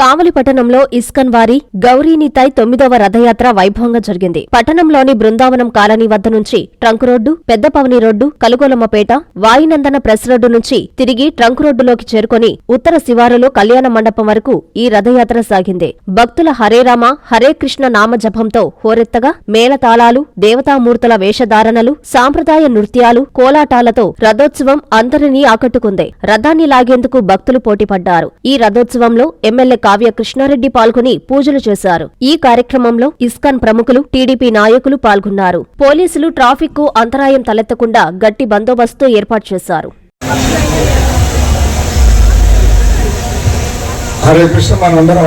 కావలి పట్టణంలో ఇస్కన్ వారి గౌరీనితాయ్ తొమ్మిదవ రథయాత్ర వైభవంగా జరిగింది. పట్టణంలోని బృందావనం కాలనీ వద్ద నుంచి trunk road Peddapavani road Kalugolammapeta వాయినందన press road నుంచి తిరిగి ట్రంక్ రోడ్డులోకి చేరుకొని ఉత్తర శివారులో కళ్యాణ మండపం వరకు ఈ రథయాత్ర సాగింది. భక్తుల హరే రామ హరే కృష్ణ నామ జపంతో హోరెత్తగా మేళతాళాలు దేవతామూర్తుల వేషధారణలు సాంప్రదాయ నృత్యాలు కోలాటాలతో రథోత్సవం అందరినీ ఆకట్టుకుంది. రథాన్ని లాగేందుకు భక్తులు పోటీపడ్డారు. ఈ రథోత్సవంలో ఎమ్మెల్యే కావ్య కృష్ణారెడ్డి పాల్గొని పూజలు చేశారు. ఈ కార్యక్రమంలో ఇస్కాన్ ప్రముఖులు టీడీపీ నాయకులు పాల్గొన్నారు. పోలీసులు ట్రాఫిక్కు అంతరాయం తలెత్తకుండా గట్టి బందోబస్తు ఏర్పాటు చేశారు. హరే కృష్ణ మనందరం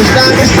కృష్ణ